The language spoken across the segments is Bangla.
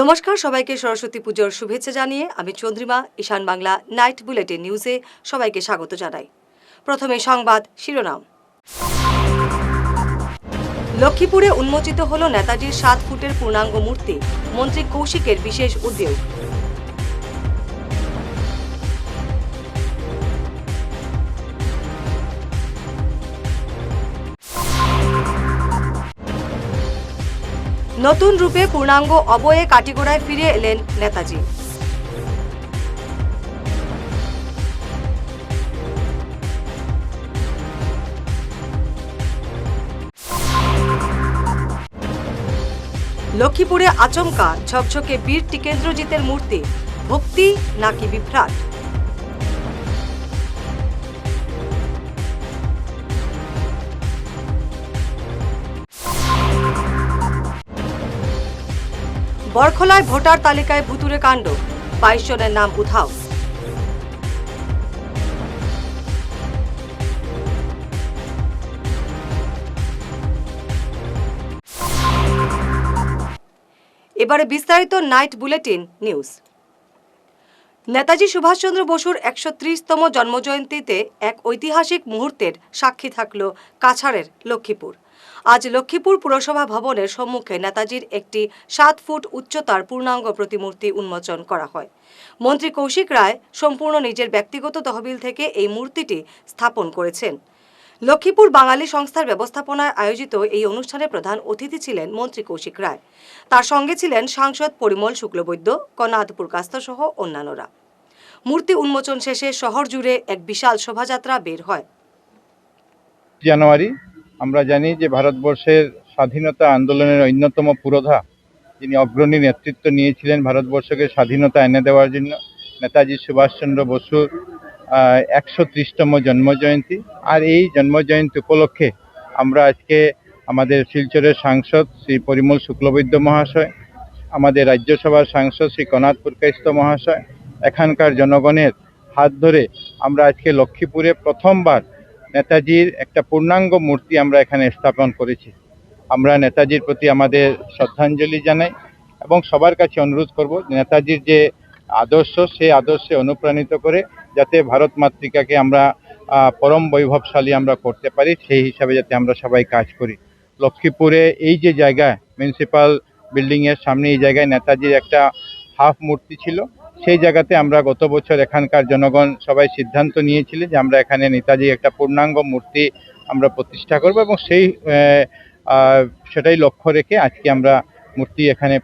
নমস্কার, সবাইকে সরস্বতী পুজোর শুভেচ্ছা জানিয়ে আমি চন্দ্রিমা, ঈশান বাংলা, নাইট বুলেটিন নিউজে সবাইকে স্বাগত জানাই। প্রথমে সংবাদ শিরোনাম। লক্ষ্মীপুরে উন্মোচিত হল নেতাজির সাত ফুটের পূর্ণাঙ্গ মূর্তি, মন্ত্রী কৌশিকের বিশেষ উদ্যোগ। নতুন রূপে পূর্ণাঙ্গ অবয়ে কাটিগোড়ায় ফিরে এলেন নেতাজি। লক্ষ্মীপুরে আচমকা ঝকঝকে বীর টিকেন্দ্রজিতের মূর্তি, ভক্তি নাকি বিভ্রাট? বরখলায় ভোটার তালিকায় ভুতুরে কাণ্ড। বাইশ জনের নাম উধাও। এবারে বিস্তারিত night bulletin news. Netaji Subhash Chandra বসুর একশো ত্রিশতম জন্মজয়ন্তীতে এক ঐতিহাসিক মুহূর্তের সাক্ষী থাকল কাছাড়ের লক্ষ্মীপুর। আজ লক্ষ্মীপুর পুরসভা ভবনের সম্মুখে নেতাজির একটি সাত ফুট উচ্চতার পূর্ণাঙ্গ প্রতিমূর্তি উন্মোচন করা হয়। মন্ত্রী কৌশিক রায় সম্পূর্ণ নিজের ব্যক্তিগত তহবিল থেকে এই মূর্তিটি স্থাপন করেছেন। লক্ষ্মীপুর বাঙালি সংস্থার ব্যবস্থাপনায় আয়োজিত এই অনুষ্ঠানে প্রধান অতিথি ছিলেন মন্ত্রী কৌশিক রায়। তার সঙ্গে ছিলেন সাংসদ পরিমল শুক্লবৈদ্য কনাদপুর কাস্ত সহ অন্যান্যরা। মূর্তি উন্মোচন শেষে শহর জুড়ে এক বিশাল শোভাযাত্রা বের হয়। জানুয়ারি আমরা জানি যে ভারতবর্ষের স্বাধীনতা আন্দোলনের অন্যতম পুরোধা যিনি অগ্রণী নেতৃত্ব নিয়েছিলেন ভারতবর্ষকে স্বাধীনতা এনে দেওয়ার জন্য, নেতাজি সুভাষচন্দ্র বসুর একশো ত্রিশতম জন্মজয়ন্তী। আর এই জন্মজয়ন্তী উপলক্ষে আমরা আজকে আমাদের শিলচরের সাংসদ শ্রী পরিমল শুক্লবৈদ্য মহাশয়, আমাদের রাজ্যসভার সাংসদ শ্রী কনাথ পুরকাইস্ত মহাশয়, এখানকার জনগণের হাত ধরে আমরা আজকে লক্ষ্মীপুরে প্রথমবার নেতাজির একটা পূর্ণাঙ্গ মূর্তি আমরা এখানে স্থাপন করেছি। আমরা নেতাজির প্রতি আমাদের শ্রদ্ধাঞ্জলি জানাই এবং সবার কাছে অনুরোধ করব নেতাজির যে আদর্শ, সেই আদর্শে অনুপ্রাণিত করে যাতে ভারত মাতৃকাকে আমরা পরম বৈভবশালী আমরা করতে পারি, সেই হিসাবে যাতে আমরা সবাই কাজ করি। লক্ষ্মীপুরে এই যে জায়গা মিউনিসিপাল বিল্ডিংয়ের সামনে এই জায়গায় নেতাজির একটা হাফ মূর্তি ছিল। সেই জায়গাতে আমরা গত বছর এখানকার জনগণ সবাই সিদ্ধান্ত নিয়েছিলেন যে আমরা এখানে নেতাজি একটা পূর্ণাঙ্গ মূর্তি আমরা প্রতিষ্ঠা করব এবং সেই সেটাই লক্ষ্য রেখে আজকে আমরা মূর্তি এখানে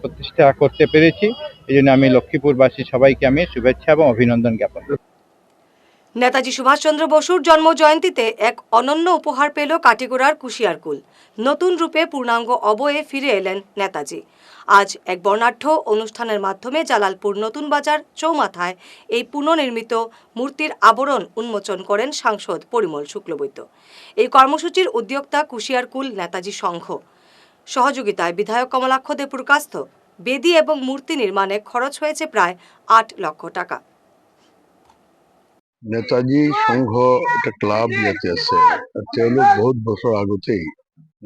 প্রতিষ্ঠা করতে পেরেছি এই জন্য আমি লক্ষ্মীপুরবাসী সবাইকে আমি শুভেচ্ছা এবং অভিনন্দন জ্ঞাপন। নেতাজি সুভাষচন্দ্র বসুর জন্ম জয়ন্তীতে এক অনন্য উপহার পেল কাটিগোড়ার কুশিয়ারকুল নতুন রূপে পূর্ণাঙ্গ অবয়ে ফিরে এলেন নেতাজি। আজ এক বর্ণাঢ্য অনুষ্ঠানের মাধ্যমে জালালপুর নতুন বাজার চৌমাথায় এই পুনর্নির্মিত মূর্তির আবরণ উন্মোচন করেন সাংসদ পরিমল শুক্লবৈদ্য। এই কর্মসূচির উদ্যোক্তা কুশিয়ারকুল নেতাজি সংঘ। সহযোগিতায় বিধায়ক কমলাক্ষ দেপুরকাস্ত বেদি এবং মূর্তি নির্মাণে খরচ হয়েছে প্রায় আট লক্ষ টাকা। নেতাজী সংঘ এটা ক্লাব ইয়াতে আছে তেওঁলোক বহুত বছৰ আগতেই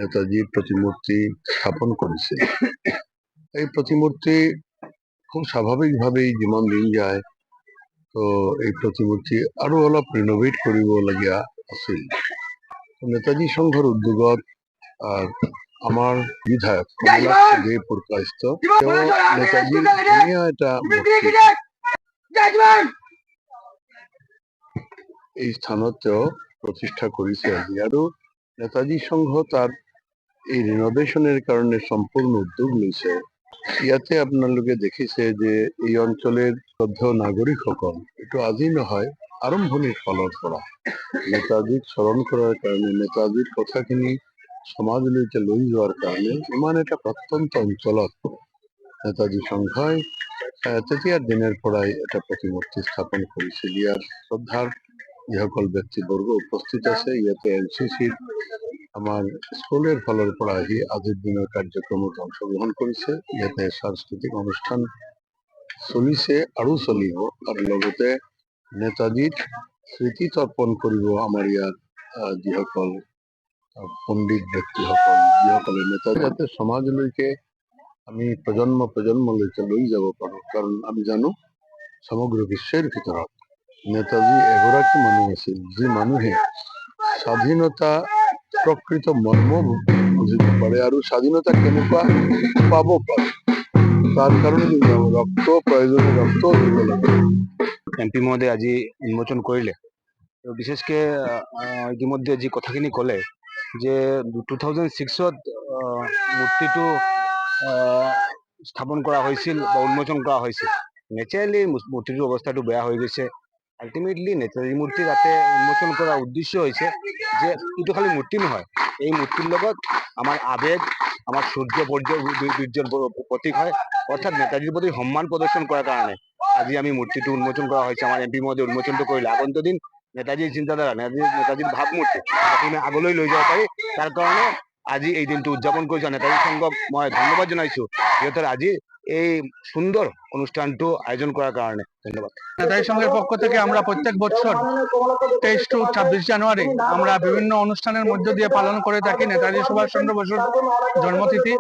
নেতাজীৰ প্ৰতিমূৰ্তি স্থাপন কৰিছে এই প্ৰতিমূৰ্তি খুব স্বাভাৱিকভাৱেই যিমান দিন যায়। তো এই প্ৰতিমূৰ্তি আৰু অলপ ৰিন'ভেট কৰিবলগীয়া আছিল। নেতাজী সংঘৰ উদ্যোগত আমাৰ বিধায়ক কমলাক্ষ দে পুৰকাস্ত তেওঁ নেতাজীৰ ধুনীয়া এটা এই স্থানত তেওঁ প্ৰতিষ্ঠা কৰিছে আজি। আৰু নেতাজী সংঘ তাৰ এই ৰিন'ভেশ্যনৰ কাৰণে সম্পূৰ্ণ উদ্যোগ লৈছে। ইয়াতে আপোনালোকে দেখিছে যে এই অঞ্চলৰ শ্ৰদ্ধেয় নাগৰিকসকল, এইটো আজি নহয়, আৰম্ভণিৰ ফালৰ পৰা। নেতাজীক স্মৰণ কৰাৰ কাৰণে, নেতাজীৰ কথাখিনি সমাজলৈকে লৈ যোৱাৰ কাৰণে ইমান এটা প্ৰত্যন্ত অঞ্চলত নেতাজী সংঘই তেতিয়াৰ দিনৰ পৰাই এটা প্ৰতিমূৰ্তি স্থাপন কৰিছিল। ইয়াৰ শ্ৰদ্ধাৰ যিসকল ব্যক্তিবৰ্গ উপস্থিত আছে। ইয়াতে এন চি চিৰ আমাৰ স্কুলৰ ফালৰ পৰা আহি আজিৰ দিনৰ কাৰ্যক্ৰমত অংশগ্ৰহণ কৰিছে ইয়াতে সাংস্কৃতিক অনুষ্ঠান চলিছে আৰু চলিব। আৰু লগতে নেতাজীৰ স্মৃতি তৰ্পণ কৰিব আমাৰ ইয়াত যিসকল পণ্ডিত ব্যক্তিসকল, যিসকলে নেতাজী যাতে সমাজলৈকে আমি প্ৰজন্ম প্ৰজন্মলৈকে লৈ যাব পাৰো। কাৰণ আমি জানো, সমগ্ৰ বিশ্বৰ ভিতৰত নেতাজী এগৰাকী মানুহ আছিল, যি মানুহে স্বাধীনতা প্ৰকৃত মৰ্ম বুজিব পাৰে আৰু স্বাধীনতা কেনেকুৱা পাব পাৰে, তাৰ কাৰণে ৰক্ত, প্ৰয়োজনীয় ৰক্ত দিব লাগে। এম পি মহোদয়ে আজি উন্মোচন কৰিলে। বিশেষকে ইতিমধ্যে যি কথাখিনি ক'লে যে টু থাউজেণ্ড ছিক্সত মূৰ্তিটো স্থাপন কৰা হৈছিল বা উন্মোচন কৰা হৈছিল, নেচাৰেলি মূৰ্তিটোৰ অৱস্থাটো বেয়া হৈ গৈছে। আল্টিমেটলি নেতাজী মূৰ্তি তাতে উন্মোচন কৰাৰ উদ্দেশ্য হৈছে যে এইটো খালি মূৰ্তি নহয় এই মূৰ্তিৰ লগত আমাৰ আবেগ আমাৰ সূৰ্য বৰ্য বী- বীৰ্যৰ ব- প্ৰতীক হয়। অৰ্থাৎ নেতাজীৰ প্ৰতি সন্মান প্ৰদৰ্শন কৰাৰ কাৰণে আজি আমি মূৰ্তিটো উন্মোচন কৰা হৈছে আমাৰ এম পি মহোদয় উন্মোচনটো কৰিলে আগন্তুক দিন নেতাজীৰ চিন্তাধাৰা নেতাজী নেতাজীৰ ভাৱমূৰ্তি অসমে আগলৈ লৈ যাব পাৰি তাৰ কাৰণে আজি এই দিনটো উদযাপন কৰিছো নেতাজী সংঘক মই ধন্যবাদ জনাইছো। সিহঁতৰ আজি এই সুন্দর অনুষ্ঠানটো আয়োজন করার কারণে। ধন্যবাদ। নেতাজি সংঘের পক্ষ থেকে আমরা প্রত্যেক বছর তেইশ টু ছাব্বিশ জানুয়ারি আমরা বিভিন্ন অনুষ্ঠানের মধ্য দিয়ে পালন করে থাকি। নেতাজি সুভাষচন্দ্র বসুর জন্মতিথি।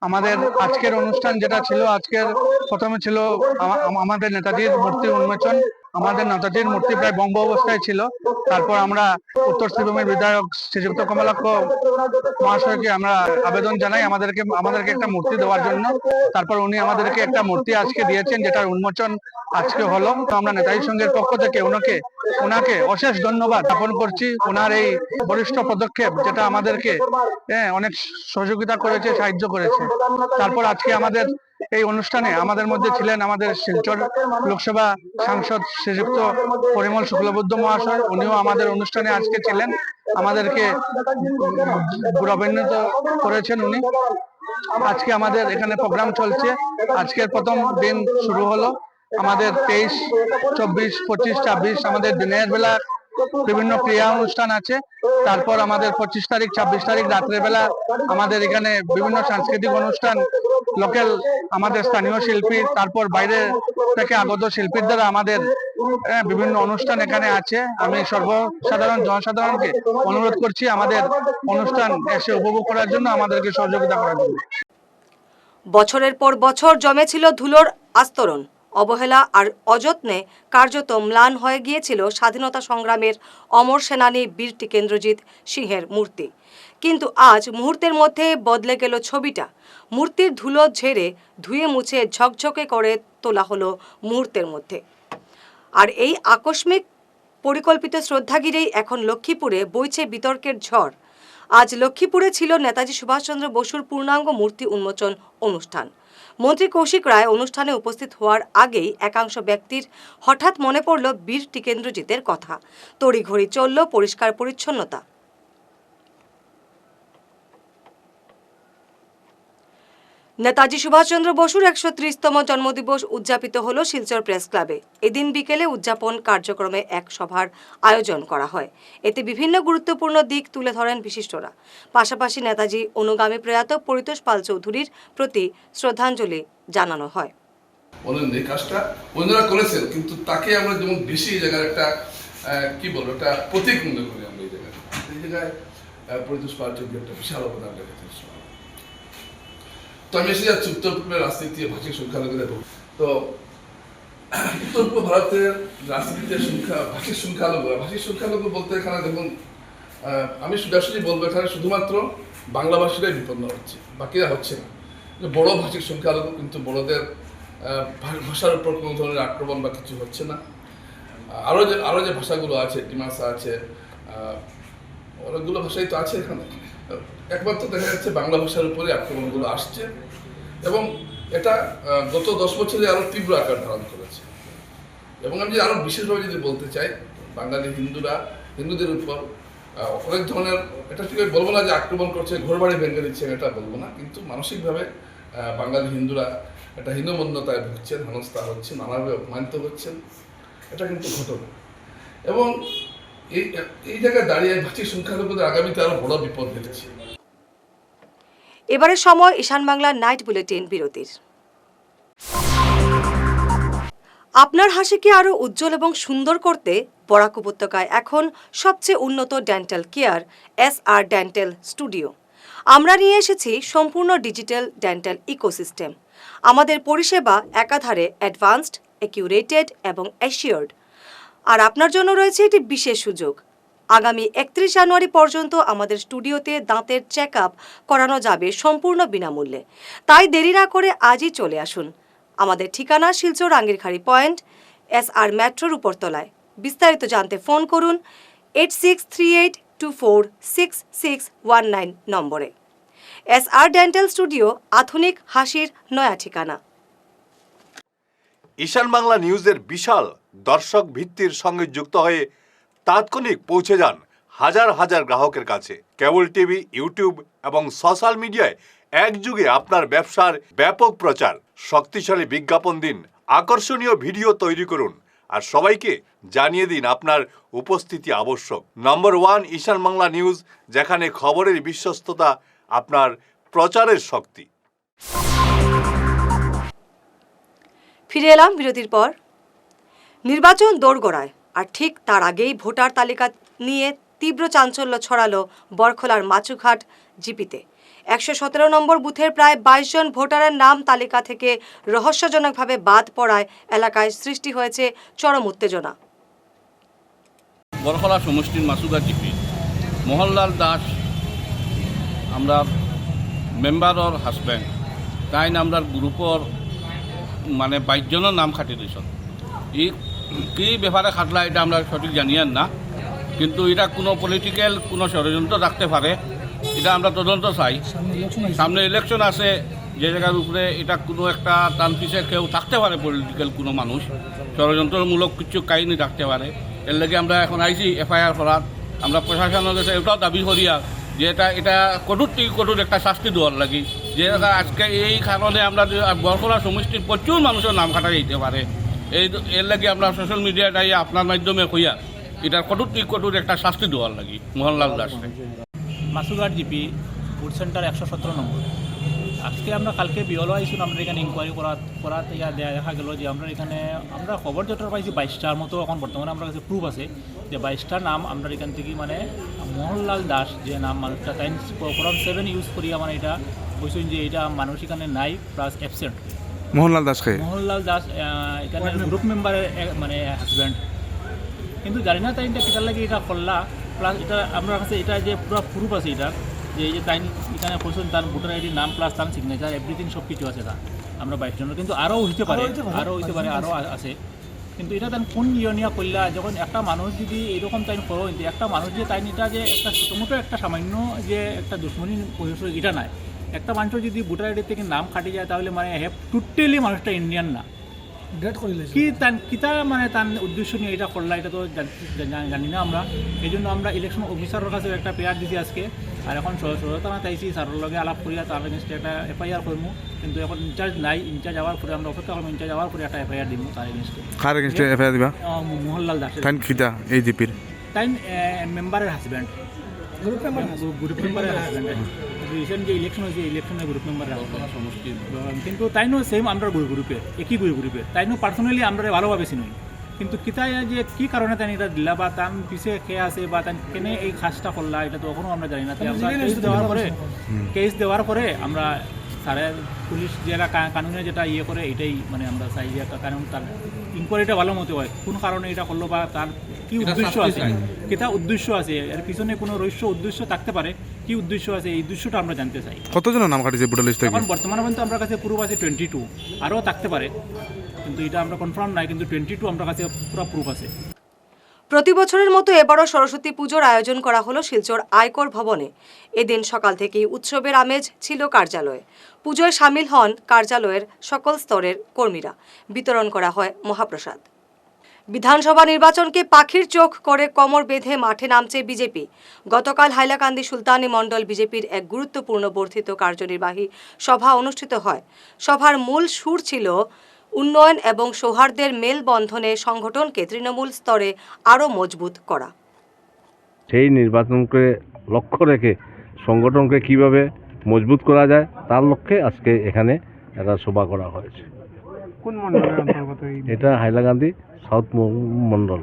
আমাদের আজকের অনুষ্ঠান যেটা ছিল, আজকের প্রথমে ছিল আমা- আমা- আমাদের নেতাজির মূর্তি উন্মোচন। আমাদের নেতাজির মূর্তি প্রায় বঙ্গ অবস্থায় ছিল। তারপর আমরা উত্তর শ্রীভূমির বিধায়ক শ্রীযুক্ত কমলাক্ষ মহাশয়কে আমরা আবেদন জানাই আমাদেরকে আমাদেরকে একটা মূর্তি দেওয়ার জন্য। তারপর উনি আমাদেরকে একটা মূর্তি আজকে দিয়েছেন যেটার উন্মোচন আজকে হলো। তো আমরা নেতাজি সংঘের পক্ষ থেকে ওনাকে ওনাকে অশেষ ধন্যবাদ জ্ঞাপন করছি। ওনার এই বরিষ্ঠ পদক্ষেপ যেটা আমাদেরকে হ্যাঁ, অনেক সহযোগিতা করেছে সাহায্য করেছে। তারপর আজকে আমাদের এই অনুষ্ঠানে আমাদের মধ্যে ছিলেন আমাদের শিলচর লোকসভা সাংসদ শ্রীযুক্ত পরিমল শুক্লবুদ্ধ মহাশয়। উনিও আমাদের অনুষ্ঠানে আজকে ছিলেন। আমাদেরকে গৌরবান্বিত করেছেন উনি। আজকে আমাদের এখানে প্রোগ্রাম চলছে। আজকের প্রথম দিন শুরু হলো। আমাদের তেইশ, চব্বিশ, পঁচিশ, ছাব্বিশ আমাদের দিনের বেলা বিভিন্ন ক্রিয়া অনুষ্ঠান আছে। তারপর আমাদের পঁচিশ তারিখ ছাব্বিশ তারিখ রাত্রের বেলা আমাদের এখানে বিভিন্ন সাংস্কৃতিক অনুষ্ঠান লোকাল আমাদের স্থানীয় শিল্পী তারপর বাইরে থেকে আগত শিল্পীর দ্বারা আমাদের হ্যাঁ, বিভিন্ন অনুষ্ঠান এখানে আছে। আমি সর্বসাধারণ জনসাধারণকে অনুরোধ করছি আমাদের অনুষ্ঠান এসে উপভোগ করার জন্য আমাদেরকে সহযোগিতা করার জন্য। বছরের পর বছর জমেছিল ধুলোর আস্তরণ। অবহেলা আর অযত্নে কার্যত ম্লান হয়ে গিয়েছিল স্বাধীনতা সংগ্রামের অমর সেনানী বীর টিকেন্দ্রজিৎ সিংহের মূর্তি। কিন্তু আজ মুহূর্তের মধ্যে বদলে গেল ছবিটা। মূর্তির ধুলো ঝেড়ে ধুয়ে মুছে ঝকঝকে করে তোলা হলো মুহূর্তের মধ্যে। আর এই আকস্মিক পরিকল্পিত শ্রদ্ধাগিরেই এখন লক্ষ্মীপুরে বইছে বিতর্কের ঝড়। আজ লক্ষ্মীপুরে ছিল নেতাজি সুভাষচন্দ্র বসুর পূর্ণাঙ্গ মূর্তি উন্মোচন অনুষ্ঠান। মন্ত্রী কৌশিক রায় অনুষ্ঠানে উপস্থিত হওয়ার আগেই একাংশ ব্যক্তির হঠাৎ মনে পড়ল বীর টিকেন্দ্রজিতের কথা। তড়িঘড়ি চলল পরিষ্কার পরিচ্ছন্নতা নেতাজি সুভাষচন্দ্র বসুর একশো ত্রিশতম জন্মদিবস উদযাপিত হল শিলচর প্রেস ক্লাবে। এদিন বিকেলে উদযাপন কার্যক্রমে এক সভার আয়োজন করা হয়। এতে বিভিন্ন গুরুত্বপূর্ণ দিক তুলে ধরেন বিশিষ্টরা। পাশাপাশি নেতাজি অনুগামী প্রয়াত পরিতোষ পাল চৌধুরীর প্রতি শ্রদ্ধাঞ্জলি জানানো হয়। কাজটা করেছেন, কিন্তু তাকে আমরা যেমন বেশি এই জায়গার একটা কি বলব, একটা প্রতীক মনে করি আমরা এই জায়গায়। এই জায়গায় পরিতোষ পার্টি একটা বিশাল অবদান রেখেছেন। তো আমি এসে যাচ্ছি, উত্তর পূর্বের রাজনীতি ভাষিক সংখ্যালঘুদের। তো, উত্তর পূর্ব ভারতের রাজনীতিতে সংখ্যা ভাষিক সংখ্যালঘু ভাষিক সংখ্যালঘু বলতে এখানে দেখুন আমি সোজাসুজি বলব এখানে শুধুমাত্র বাংলা ভাষীরাই বিপন্ন হচ্ছে, বাকিরা হচ্ছে না। বড় ভাষিক সংখ্যালঘু কিন্তু বড়দের ভাষার উপর কোনো ধরনের আক্রমণ বা কিছু হচ্ছে না। আরও যে আরও যে ভাষাগুলো আছে, ডিমাসা আছে অনেকগুলো ভাষাই তো আছে এখানে। একমাত্র দেখা যাচ্ছে বাংলা ভাষার উপরে আক্রমণগুলো আসছে এবং এটা গত দশ বছরে আরও তীব্র আকার ধারণ করেছে। এবং আমি আরও বিশেষভাবে যদি বলতে চাই, বাঙালি হিন্দুরা, হিন্দুদের উপর অনেক ধরনের, এটা ঠিক বলব না যে আক্রমণ করছে ঘরবাড়ি ভেঙে দিচ্ছে এটা বলব না, কিন্তু মানসিকভাবে বাঙালি হিন্দুরা একটা হীনমন্যতায় ভুগছেন, হেনস্থা হচ্ছে নানাভাবে অপমানিত হচ্ছেন, এটা কিন্তু ঘটনা। এবং এই জায়গায় দাঁড়িয়ে ভাষিক সংখ্যালঘুদের আগামীতে বড় বিপদ ঘটেছে এবারের সময় ঈশান বাংলার নাইট বুলেটিন বিরতির। আপনার হাসিকে আরও উজ্জ্বল এবং সুন্দর করতে বরাক উপত্যকায় এখন সবচেয়ে উন্নত dental care, S R dental studio. আমরা নিয়ে এসেছি সম্পূর্ণ ডিজিটাল ডেন্টাল ইকোসিস্টেম। আমাদের পরিষেবা একাধারে অ্যাডভান্সড, অ্যাকিউরেটেড এবং অ্যাসিওর্ড। আর আপনার জন্য রয়েছে একটি বিশেষ সুযোগ। আগামী একত্রিশ জানুয়ারি পর্যন্ত আমাদের স্টুডিওতে দাঁতের চেক করানো যাবে সম্পূর্ণ বিনামূল্যে। তাই দেরি না করে আজই চলে আসুন। আমাদের ঠিকানা Silchar Angirkhari point S R মেট্রোর উপরতলায়। বিস্তারিত জানতে ফোন করুন eight six three eight two four six six one nine নম্বরে। এস আর ডেন্টাল স্টুডিও আধুনিক হাসির নয়া ঠিকানা। ঈশান বাংলা নিউজের বিশাল দর্শক ভিত্তির সঙ্গে যুক্ত হয়ে তাৎক্ষণিক পৌঁছে যান হাজার হাজার গ্রাহকের কাছে। কেবল টিভি, ইউটিউব এবং সোশ্যাল মিডিয়ায় একযুগে আপনার ব্যবসার ব্যাপক প্রচার, শক্তিশালী বিজ্ঞাপন দিন, আকর্ষণীয় ভিডিও তৈরি করুন আর সবাইকে জানিয়ে দিন আপনার উপস্থিতি আবশ্যক। Number one Ishan Bangla news, যেখানে খবরের বিশ্বস্ততা আপনার প্রচারের শক্তি। ফিরে এলাম বিরতির পর। নির্বাচন দোরগোড়ায়, আর ঠিক তার আগেই ভোটার তালিকা নিয়ে তীব্র চাঞ্চল্য ছড়ালো বরখলার মাচুঘাট জিপিতে। একশো সতেরো নম্বর বুথের প্রায় বাইশ জন ভোটারের নাম তালিকা থেকে রহস্যজনকভাবে বাদ পড়ায় এলাকায় সৃষ্টি হয়েছে চরম উত্তেজনা। বরখলা সমষ্টির মাসুগা জিপি। মোহনলাল দাস আমরা মেম্বাৰৰ হাজবেণ্ড তাই নামদার গ্রুপর মানে বাইশজনের নাম খাটি দিয়েছেন। ই কি ব্যাপারে খাটলা এটা আমরা সঠিক জানিয়েন না। কিন্তু এটা কোনো পলিটিক্যাল কোনো ষড়যন্ত্র রাখতে পারে। এটা আমরা তদন্ত চাই। সামনে ইলেকশন আছে, যে জায়গার উপরে এটা কোনো একটা টান পিছে কেউ থাকতে পারে পলিটিক্যাল কোনো মানুষ। ষড়যন্ত্রমূলক কিছু কাহিনী থাকতে পারে। এর লাগে আমরা এখন আইছি এফআইআর করার। আমরা প্রশাসনের কাছে এটাও দাবি করিয়া যে এটা এটা কঠোর থেকে কঠোর একটা শাস্তি দেওয়ার লাগি। যে আজকে এই কারণে আমরা যে বরখলা সমষ্টির প্রচুর মানুষের নাম কাটা যেতে পারে। এই এর লাগে আমরা সোশ্যাল মিডিয়াটাই আপনার মাধ্যমে কইয়া, এটার কঠোর থেকে কঠোর একটা শাস্তি দেওয়ার লাগি, মোহনলাল দাসকে মাসুঘাট জিপি ফুড সেন্টার একশো সতেরো নম্বর। আজকে আমরা কালকে বিয়লো আইসুন, আমরা এখানে ইনকোয়ারি করা করাতে দেখা গেল যে আমরা এখানে আমরা খবর যেটা পাইছি বাইশটার মতো এখন বর্তমানে আমরা কাছে প্রুফ আছে যে বাইশটার নাম আমরা এখান থেকে মানে মোহনলাল দাস যে নাম মানুষটা তাই ফরম সেভেন ইউজ করিয়া মানে এটা বলছেন যে এটা মানুষ এখানে নাই প্লাস অ্যাবসেন্ট মোহনলাল দাসকে? মোহনলাল দাস এখানে গ্রুপ মেম্বারের মানে হাজব্যান্ড কিন্তু জানি না তাই এটা কেটার লাগে এটা করলা প্লাস এটা আমার কাছে এটা যে পুরো প্রুফ আছে এটা যে এই যে তাই এখানে পৌঁছন তার ভোটার আইডি নাম প্লাস তার সিগনেচার এভরিথিং সব কিছু আছে তার আমরা বাইশ জনের কিন্তু আরও হইতে পারে আরও হইতে পারে আরও আছে। কিন্তু এটা তাই কোন ইয়নিয়া করলা যখন একটা মানুষ যদি এরকম তাই করো কিন্তু একটা মানুষ যে তাই এটা যে একটা ছোটোমোটো একটা সামান্য যে একটা দুশ্মনী পরিচয় এটা নাই। একটা মানুষের যদি ভোটার আইডি থেকে নাম কাটি যায় তাহলে মানে হ্যাঁ টোটালি মানুষটা ইন্ডিয়ান না। কি তান কিতা মানে তার উদ্দেশ্য নিয়ে এটা করলা এটা তো জান- না আমরা। এই জন্য আমরা ইলেকশন অফিসারের কাছে একটা পেয়ার দিছি আজকে। আর এখন সচেতনা চাইছি স্যারের লগে আলাপ করিয়া তার এগেনস্টে একটা এফআইআর করব কিন্তু এখন ইনচার্জ নাই ইনচার্জ যাওয়ার পরে আমরা অপেক্ষা করব ইনচার্জ যাওয়ার পরে একটা এফআইআর দিব তার এগেনস্টে কার এগেনস্টে এফআইআর দিবা? মোহনলাল তাইন খিতা এই জিপির। তাই মেম্বারের husband group member group husband recent যে ইলেকশন হয়েছে ইলেকশনে গ্রুপ মেম্বার সমষ্টি কিন্তু তাইনও সেম আমরা গ্রুপে একই গ্রুপে তাইনও পার্সোনালি আমরা ভালোভাবে চিনি কিন্তু কিতায় যে কি কারণে তাই এটা দিলা বা তার পিছে কে আছে বা তার কেনে এই কাজটা করলা এটা তো এখনও আমরা জানি না। তাই আমরা কেস দেওয়ার পরে। কেস দেওয়ার পরে আমরা স্যারের পুলিশ যেটা কা- কানুনে যেটা ইয়ে করে এটাই মানে আমরা চাই যে একটা কারণ তার ইনকোয়ারিটা ভালো মতো হয়। কোন কারণে এটা করল বা তার কি উদ্দেশ্য আছে? কেটা উদ্দেশ্য আছে? এর পিছনে কোনো রহস্য উদ্দেশ্য থাকতে পারে? কি উদ্দেশ্য আছে? এই উদ্দেশ্যটা আমরা জানতে চাই। কতজনের নাম কাটিছে ভোটার লিস্ট থেকে? এখন বর্তমানে পর্যন্ত আমরা কাছে প্রুফ আছে টোয়েন্টি টু আরও থাকতে পারে। কিন্তু এটা আমরা কনফার্ম নাই কিন্তু টোয়েন্টি টু আমরা কাছে পুরো প্রুফ আছে। প্রতি বছরের মতো এবারও সরস্বতী পুজোর আয়োজন করা হলো শিলচর আয়কর ভবনে। এদিন সকাল থেকেই উৎসবের আমেজ ছিল কার্যালয়ে। পুজোয় সামিল হন কার্যালয়ের সকল স্তরের কর্মীরা। বিতরণ করা হয় মহাপ্রসাদ। বিধানসভা নির্বাচনকে পাখির চোখ করে কমর বেঁধে মাঠে নামছে বিজেপি। গতকাল হাইলাকান্দি সুলতানি মণ্ডল বিজেপির এক গুরুত্বপূর্ণ বর্ধিত কার্যনির্বাহী সভা অনুষ্ঠিত হয়। সভার মূল সুর ছিল উন্নয়ন এবং সৌহার্দ্যের মেলবন্ধনে সংগঠনকে তৃণমূল স্তরে আরও মজবুত করা। সেই নির্বাচনকে লক্ষ্য রেখে সংগঠনকে কীভাবে মজবুত করা যায়, তার লক্ষ্যে আজকে এখানে একটা সভা করা হয়েছে। কোন মন্ডলের অন্তর্গত এটা হাইলাকান্দি সাউথ ম- মণ্ডল।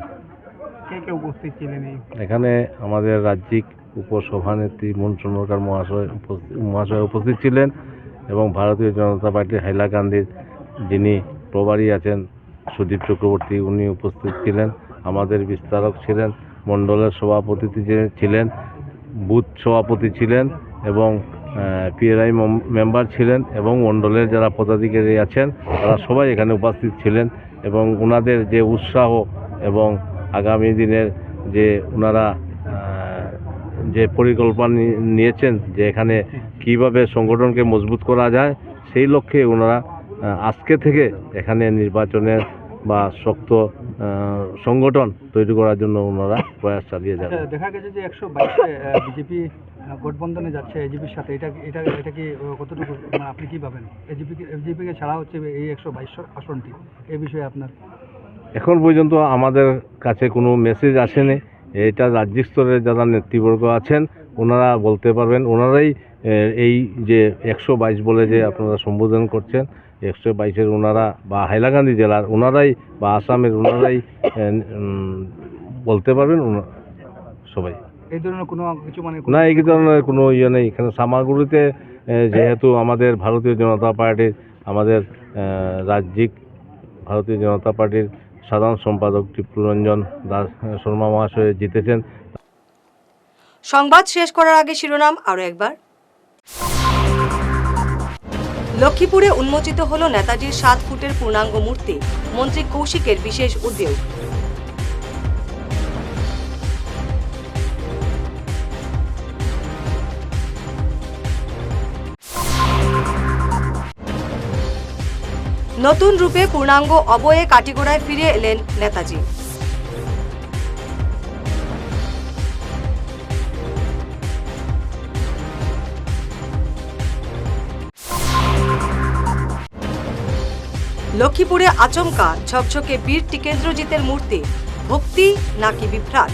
কে কে উপস্থিত ছিলেন এখানে আমাদের রাজ্যিক উপসভানেত্রী মনসুনকার মহাশয় উপস্থিত মহাশয় উপস্থিত ছিলেন এবং ভারতীয় জনতা পার্টির হাইলাকান্দির যিনি প্রভারী আছেন সুদীপ চক্রবর্তী উনি উপস্থিত ছিলেন। আমাদের বিস্তারক ছিলেন মণ্ডলের সভাপতি ছিলেন বুথ সভাপতি ছিলেন এবং পিএরআই মেম্বার ছিলেন এবং মণ্ডলের যারা পদাধিকারী আছেন, তারা সবাই এখানে উপস্থিত ছিলেন এবং ওনাদের যে উৎসাহ এবং আগামী দিনের যে ওনারা যে পরিকল্পনা নিয়েছেন যে এখানে কীভাবে সংগঠনকে মজবুত করা যায়, সেই লক্ষ্যে ওনারা আজকে থেকে এখানে নির্বাচনের বা শক্ত সংগঠন তৈরি করার জন্য ওনারা প্রয়াস চালিয়ে যাবেন। দেখা গেছে যে একশো বিজেপি গঠবন্ধনে যাচ্ছে এজিপির সাথে, এটা এটা এটা কি কতটুকু মানে আপনি কি পাবেন এজিপি এজিপিকে ছাড়া হচ্ছে এই একশো বাইশ আসনটি, এ বিষয়ে আপনার? এখন পর্যন্ত আমাদের কাছে কোনো মেসেজ আসেনি। এটা রাজ্যিক স্তরের যারা নেতৃবর্গ আছেন, ওনারা বলতে পারবেন, ওনারাই এই যে একশো বাইশ বলে যে আপনারা সম্বোধন করছেন, একশো বাইশের ওনারা বা হাইলাকান্দি জেলার ওনারাই বা আসামের ওনারাই বলতে পারবেন সবাই। এই ধরনের কোনো কিছু মানে না এই ধরনের কোনো ইয়ে নেই। এখানে সামাগুড়িতে যেহেতু আমাদের ভারতীয় জনতা পার্টির আমাদের রাজ্যিক ভারতীয় জনতা পার্টির সাধারণ সম্পাদক টিপ্পুরঞ্জন দাস শর্মা মহাশয় জিতেছেন। সংবাদ শেষ করার আগে শিরোনাম আরও একবার। লক্ষ্মীপুরে উন্মোচিত হল নেতাজির সাত ফুটের পূর্ণাঙ্গ মূর্তি মন্ত্রী কৌশিকের বিশেষ উদ্যোগ। নতুন রূপে পূর্ণাঙ্গ অবয়ে কাটিগোড়ায় ফিরে এলেন নেতাজি। লক্ষ্মীপুরে আচমকা ঝকঝকে বীর টিকেন্দ্রজিতের মূর্তি, ভক্তি নাকি বিভ্রাট?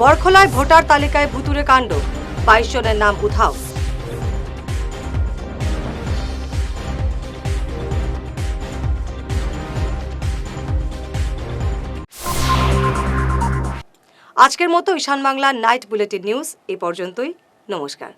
বরখলায় ভোটার তালিকায় ভুতুরে কাণ্ড। বাইশ জনের নাম উধাও। আজকের মতো Ishan Bangla night bulletin news, এ পর্যন্তই। নমস্কার।